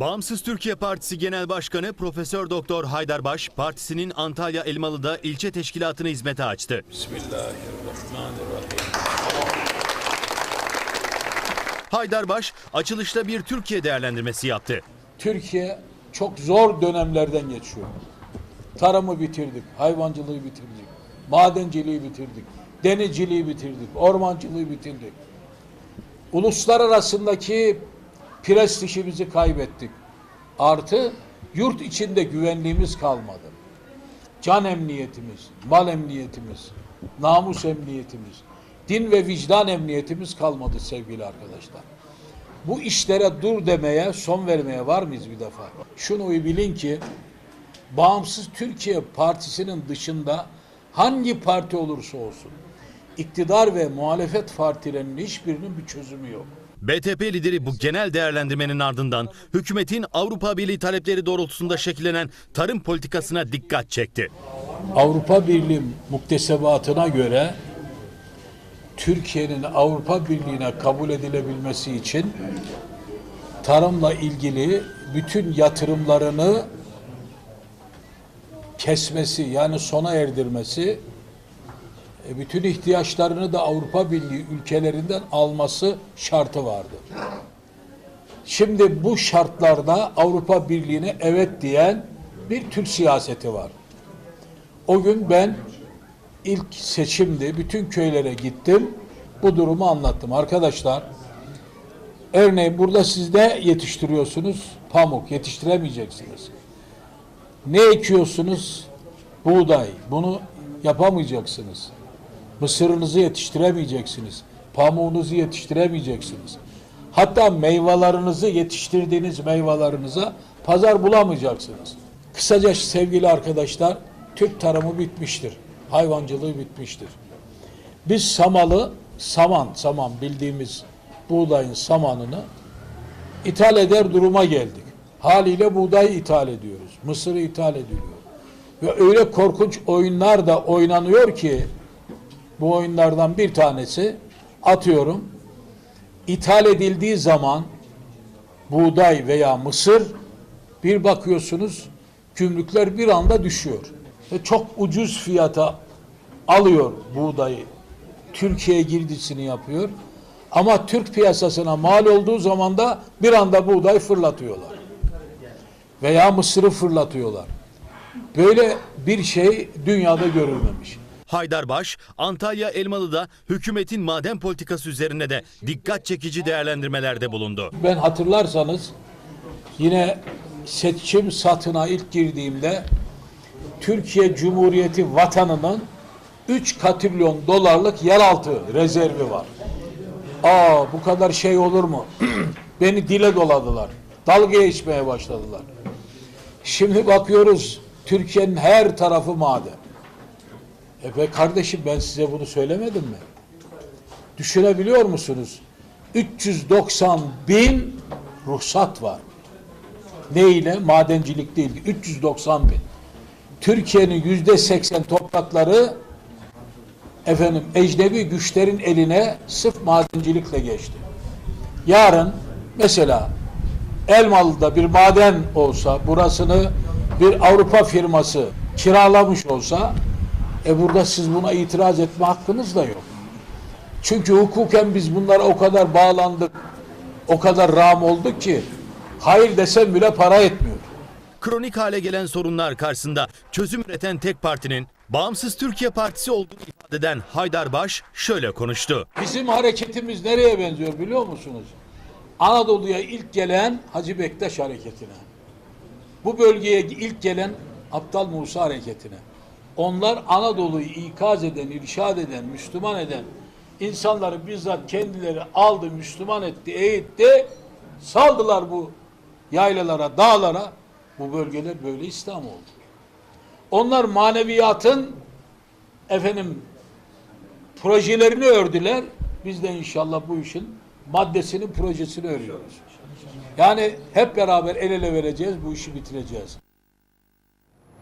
Bağımsız Türkiye Partisi Genel Başkanı Profesör Doktor Haydar Baş, partisinin Antalya Elmalı'da ilçe teşkilatını hizmete açtı. Bismillahirrahmanirrahim. Haydar Baş, açılışta bir Türkiye değerlendirmesi yaptı. Türkiye çok zor dönemlerden geçiyor. Tarımı bitirdik, hayvancılığı bitirdik, madenciliği bitirdik, denizciliği bitirdik, ormancılığı bitirdik. Uluslararasındaki prestijimizi kaybettik. Artı yurt içinde güvenliğimiz kalmadı. Can emniyetimiz, mal emniyetimiz, namus emniyetimiz, din ve vicdan emniyetimiz kalmadı sevgili arkadaşlar. Bu işlere dur demeye, son vermeye var mıyız bir defa? Şunu bilin ki Bağımsız Türkiye Partisi'nin dışında hangi parti olursa olsun iktidar ve muhalefet partilerinin hiçbirinin bir çözümü yok. BTP lideri bu genel değerlendirmenin ardından hükümetin Avrupa Birliği talepleri doğrultusunda şekillenen tarım politikasına dikkat çekti. Avrupa Birliği muktesebatına göre Türkiye'nin Avrupa Birliği'ne kabul edilebilmesi için tarımla ilgili bütün yatırımlarını kesmesi yani sona erdirmesi e, bütün ihtiyaçlarını da Avrupa Birliği ülkelerinden alması şartı vardı. Şimdi bu şartlarda Avrupa Birliği'ne evet diyen bir Türk siyaseti var. O gün ben ilk seçimde bütün köylere gittim. Bu durumu anlattım. Arkadaşlar örneğin burada siz ne yetiştiriyorsunuz? Pamuk yetiştiremeyeceksiniz. Ne ekiyorsunuz? Buğday. Bunu yapamayacaksınız. Mısırınızı yetiştiremeyeceksiniz. Pamuğunuzu yetiştiremeyeceksiniz. Hatta meyvelerinizi yetiştirdiğiniz meyvelerinize pazar bulamayacaksınız. Kısaca sevgili arkadaşlar, Türk tarımı bitmiştir. Hayvancılığı bitmiştir. Biz samalı, saman, saman bildiğimiz buğdayın samanını ithal eder duruma geldik. Haliyle buğday ithal ediyoruz. Mısırı ithal ediliyor. Ve öyle korkunç oyunlar da oynanıyor ki bu oyunlardan bir tanesi atıyorum ithal edildiği zaman buğday veya mısır bir bakıyorsunuz gümrükler bir anda düşüyor. Ve çok ucuz fiyata alıyor buğdayı. Türkiye girdisini yapıyor. Ama Türk piyasasına mal olduğu zaman da bir anda buğday fırlatıyorlar. Veya mısırı fırlatıyorlar. Böyle bir şey dünyada görülmemiş. Haydar Baş, Antalya Elmalı'da hükümetin maden politikası üzerine de dikkat çekici değerlendirmelerde bulundu. Ben hatırlarsanız yine seçim satına ilk girdiğimde Türkiye Cumhuriyeti vatanının 3 katrilyon dolarlık yeraltı rezervi var. Aa bu kadar şey olur mu? Beni dile doladılar. Dalga geçmeye başladılar. Şimdi bakıyoruz Türkiye'nin her tarafı maden. E be kardeşim ben size bunu söylemedim mi? Düşünebiliyor musunuz? 390 bin ruhsat var. Ne ile? Madencilik değil. 390 bin. Türkiye'nin yüzde 80 toprakları efendim ecnebi güçlerin eline sırf madencilikle geçti. Yarın mesela Elmalı'da bir maden olsa, burasını bir Avrupa firması kiralamış olsa, e burada siz buna itiraz etme hakkınız da yok. Çünkü hukuken biz bunlara o kadar bağlandık, o kadar rağm olduk ki, hayır desem bile para etmiyor. Kronik hale gelen sorunlar karşısında çözüm üreten tek partinin Bağımsız Türkiye Partisi olduğunu ifade eden Haydar Baş şöyle konuştu. Bizim hareketimiz nereye benziyor biliyor musunuz? Anadolu'ya ilk gelen Hacı Bektaş hareketine. Bu bölgeye ilk gelen Aptal Musa hareketine. Onlar Anadolu'yu ikaz eden, irşad eden, Müslüman eden insanları bizzat kendileri aldı, Müslüman etti, eğitti, saldılar bu yaylalara, dağlara. Bu bölgeler böyle İslam oldu. Onlar maneviyatın efendim projelerini ördüler. Biz de inşallah bu işin maddesini, projesini örüyoruz. Yani hep beraber el ele vereceğiz, bu işi bitireceğiz.